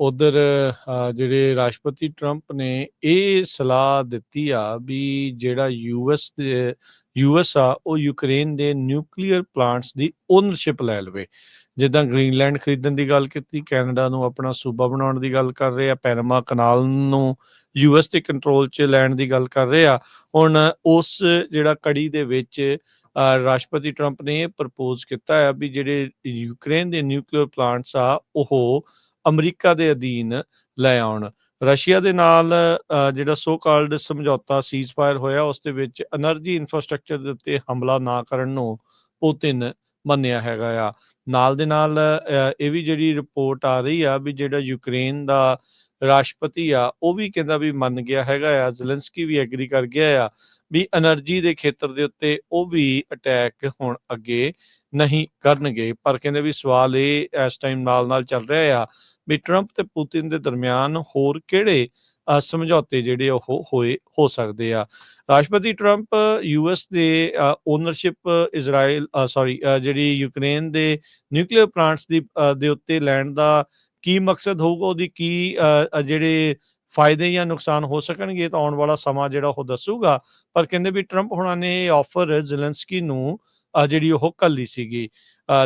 ਉਧਰ ਜਿਹੜੇ ਰਾਸ਼ਟਰਪਤੀ ਟਰੰਪ ਨੇ ਇਹ ਸਲਾਹ ਦਿੱਤੀ ਆ ਵੀ ਜਿਹੜਾ ਯੂਐਸ ਦੇ, ਯੂਐਸ ਆ, ਉਹ ਯੂਕਰੇਨ ਦੇ ਨਿਊਕਲੀਅਰ ਪਲਾਂਟਸ ਦੀ ਓਨਰਸ਼ਿਪ ਲੈ ਲਵੇ। ਜਿੱਦਾਂ ਗ੍ਰੀਨਲੈਂਡ ਖਰੀਦਣ ਦੀ ਗੱਲ ਕੀਤੀ, ਕੈਨੇਡਾ ਨੂੰ ਆਪਣਾ ਸੂਬਾ ਬਣਾਉਣ ਦੀ ਗੱਲ ਕਰ ਰਹੇ ਆ, ਪੈਨਮਾ ਕਨਾਲ ਨੂੰ ਯੂਐਸ ਦੇ ਕੰਟਰੋਲ 'ਚ ਲੈਣ ਦੀ ਗੱਲ ਕਰ ਰਹੇ ਆ। ਹੁਣ ਉਸ ਜਿਹੜਾ ਕੜੀ ਦੇ ਵਿੱਚ ਰਾਸ਼ਟਰਪਤੀ ਟਰੰਪ ਨੇ ਇਹ ਪ੍ਰਪੋਜ਼ ਕੀਤਾ ਹੈ ਵੀ ਜਿਹੜੇ ਯੂਕਰੇਨ ਦੇ ਨਿਊਕਲੀਅਰ ਪਲਾਂਟਸ ਆ, ਉਹ ਅਮਰੀਕਾ ਦੇ ਅਧੀਨ ਲੈ ਆਉਣ। ਰਸ਼ੀਆ ਦੇ ਨਾਲ ਜਿਹੜਾ ਸੋ ਕਾਲਡ ਸਮਝੌਤਾ ਸੀਜ਼ ਫਾਇਰ ਹੋਇਆ, ਉਸ ਦੇ ਵਿੱਚ એનર્ਜੀ ਇਨਫਰਾਸਟ੍ਰਕਚਰ ਦੇ ਉੱਤੇ ਹਮਲਾ ਨਾ ਕਰਨ ਨੂੰ ਪੁਤਿਨ ਮੰਨਿਆ ਹੈਗਾ ਆ। ਨਾਲ ਦੇ ਨਾਲ ਇਹ ਵੀ ਜਿਹੜੀ ਰਿਪੋਰਟ ਆ ਰਹੀ ਆ ਵੀ ਜਿਹੜਾ ਯੂਕਰੇਨ ਦਾ ਰਾਸ਼ਟਰਪਤੀ ਆ, ਉਹ ਵੀ ਕਹਿੰਦਾ ਵੀ ਮੰਨ ਗਿਆ ਹੈਗਾ ਆ, ਜ਼ੈਲੈਂਸਕੀ ਵੀ ਐਗਰੀ ਕਰ ਗਿਆ ਆ ਵੀ એનર્ਜੀ ਦੇ ਖੇਤਰ ਦੇ ਉੱਤੇ ਉਹ ਵੀ ਅਟੈਕ ਹੁਣ ਅੱਗੇ ਨਹੀਂ ਕਰਨਗੇ। ਪਰ ਕਹਿੰਦੇ ਵੀ ਸਵਾਲ ਇਹ ਇਸ ਟਾਈਮ ਨਾਲ-ਨਾਲ ਚੱਲ ਰਿਹਾ ਆ ਵੀ 트럼ਪ ਤੇ ਪੁਤਿਨ ਦੇ ਦਰਮਿਆਨ ਹੋਰ ਕਿਹੜੇ ਸਮਝੌਤੇ ਜਿਹੜੇ ਉਹ ਹੋਏ, ਹੋ ਸਕਦੇ ਆ। ਰਾਸ਼ਟਰਪਤੀ ਟਰੰਪ ਯੂ ਐਸ ਦੇ ਓਨਰਸ਼ਿਪ ਇਜ਼ਰਾਈਲ ਸੌਰੀ ਜਿਹੜੀ ਯੂਕਰੇਨ ਦੇ ਨਿਊਕਲੀਅਰ ਪਲਾਂਟਸ ਦੀ ਦੇ ਉੱਤੇ ਲੈਣ ਦਾ ਕੀ ਮਕਸਦ ਹੋਊਗਾ, ਉਹਦੀ ਕੀ ਜਿਹੜੇ ਫਾਇਦੇ ਜਾਂ ਨੁਕਸਾਨ ਹੋ ਸਕਣਗੇ ਤਾਂ ਆਉਣ ਵਾਲਾ ਸਮਾਂ ਜਿਹੜਾ ਉਹ ਦੱਸੂਗਾ। ਪਰ ਕਹਿੰਦੇ ਵੀ ਟਰੰਪ ਹੁਣਾਂ ਨੇ ਇਹ ਆਫਰ ਜ਼ੈਲੈਂਸਕੀ ਨੂੰ ਜਿਹੜੀ ਉਹ ਕੱਲੀ ਸੀਗੀ।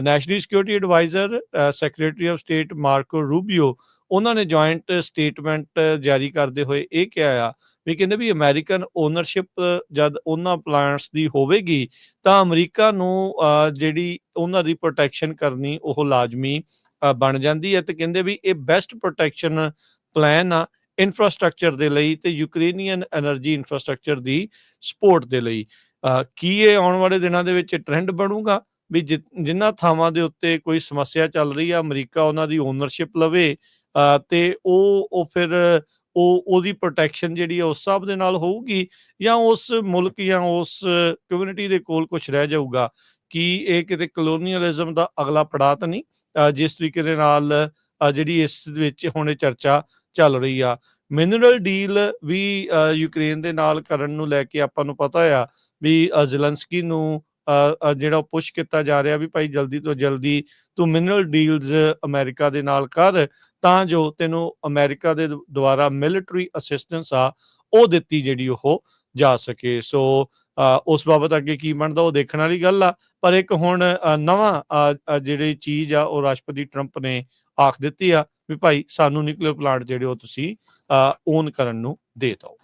National security adviser secretary of state Marco Rubio ਉਹਨਾਂ ਨੇ ਜੁਆਇੰਟ ਸਟੇਟਮੈਂਟ ਜਾਰੀ ਕਰਦੇ ਹੋਏ ਇਹ ਕਿਹਾ ਆ ਵੀ ਕਹਿੰਦੇ ਵੀ ਅਮਰੀਕਨ ਓਨਰਸ਼ਿਪ ਜਦ ਉਹਨਾਂ ਪਲਾਂਟਸ ਦੀ ਹੋਵੇਗੀ, ਤਾਂ ਅਮਰੀਕਾ ਨੂੰ ਜਿਹੜੀ ਉਹਨਾਂ ਦੀ ਪ੍ਰੋਟੈਕਸ਼ਨ ਕਰਨੀ ਉਹ ਲਾਜ਼ਮੀ ਬਣ ਜਾਂਦੀ ਹੈ ਤੇ ਕਹਿੰਦੇ ਵੀ ਇਹ ਬੈਸਟ ਪ੍ਰੋਟੈਕਸ਼ਨ ਪਲਾਨ ਆ ਇਨਫਰਾਸਟ੍ਰਕਚਰ ਦੇ ਲਈ ਤੇ ਯੂਕਰੇਨੀਅਨ એનર્ਜੀ ਇਨਫਰਾਸਟ੍ਰਕਚਰ ਦੀ ਸਪੋਰਟ ਦੇ ਲਈ। ਕੀ ਇਹ ਆਉਣ ਵਾਲੇ ਦਿਨਾਂ ਦੇ ਵਿੱਚ ਟ੍ਰੈਂਡ ਬਣੂਗਾ? ਵੀ ਜਿੰਨਾ ਥਾਵਾਂ ਦੇ ਉੱਤੇ ਕੋਈ ਸਮੱਸਿਆ ਚੱਲ ਰਹੀ ਆ, ਅਮਰੀਕਾ ਉਹਨਾਂ ਦੀ ਓਨਰਸ਼ਿਪ ਲਵੇ ਤੇ ਉਹ ਉਹ ਫਿਰ ਉਹ, ਉਹਦੀ ਪ੍ਰੋਟੈਕਸ਼ਨ ਜਿਹੜੀ ਆ, ਉਸ ਸਭ ਦੇ ਨਾਲ ਹੋਊਗੀ ਜਾਂ ਉਸ ਮੁਲਕ ਜਾਂ ਉਸ ਕਮਿਊਨਿਟੀ ਦੇ ਕੋਲ ਕੁਝ ਰਹਿ ਜਾਊਗਾ? ਕਿ ਇਹ ਕਿਤੇ ਕਲੋਨੀਅਲਿਜ਼ਮ ਦਾ ਅਗਲਾ ਪੜਾਅ ਨਹੀਂ? ਜਿਸ ਤਰੀਕੇ ਦੇ ਨਾਲ ਜਿਹੜੀ ਇਸ ਵਿੱਚ ਹੁਣੇ ਚਰਚਾ ਚੱਲ ਰਹੀ ਆ। ਮਿਨਰਲ ਡੀਲ ਵੀ ਯੂਕਰੇਨ ਦੇ ਨਾਲ ਕਰਨ ਨੂੰ ਲੈ ਕੇ ਆਪਾਂ ਨੂੰ ਪਤਾ ਆ ਵੀ ਜ਼ੈਲੈਂਸਕੀ ਨੂੰ ਜਿਹੜਾ ਪੁਸ਼ ਕੀਤਾ ਜਾ ਰਿਹਾ ਵੀ ਭਾਈ ਜਲਦੀ ਤੋਂ ਜਲਦੀ ਤੂੰ ਮਿਨਰਲ ਡੀਲਸ ਅਮਰੀਕਾ ਦੇ ਨਾਲ ਕਰ, ਤਾਂ ਜੋ ਤੈਨੂੰ ਅਮਰੀਕਾ ਦੇ, ਦੁਆਰਾ ਮਿਲਟਰੀ ਅਸਿਸਟੈਂਸ ਆ, ਉਹ ਦਿੱਤੀ ਜਿਹੜੀ ਉਹ ਜਾ ਸਕੇ। ਸੋ ਉਸ ਬਾਬਤ ਅੱਗੇ ਕੀ ਬਣਦਾ ਉਹ ਦੇਖਣ ਵਾਲੀ ਗੱਲ ਆ। ਪਰ ਇੱਕ ਹੁਣ ਨਵਾਂ ਜਿਹੜੀ ਚੀਜ਼ ਆ, ਉਹ ਰਾਸ਼ਟਰਪਤੀ ਟਰੰਪ ਨੇ ਆਖ ਦਿੱਤੀ ਆ ਵੀ ਭਾਈ ਸਾਨੂੰ ਨਿਊਕਲੀਅਰ ਪਲਾਂਟ ਜਿਹੜੇ ਉਹ ਤੁਸੀਂ ਓਨ ਕਰਨ ਨੂੰ ਦੇ ਦਿਓ।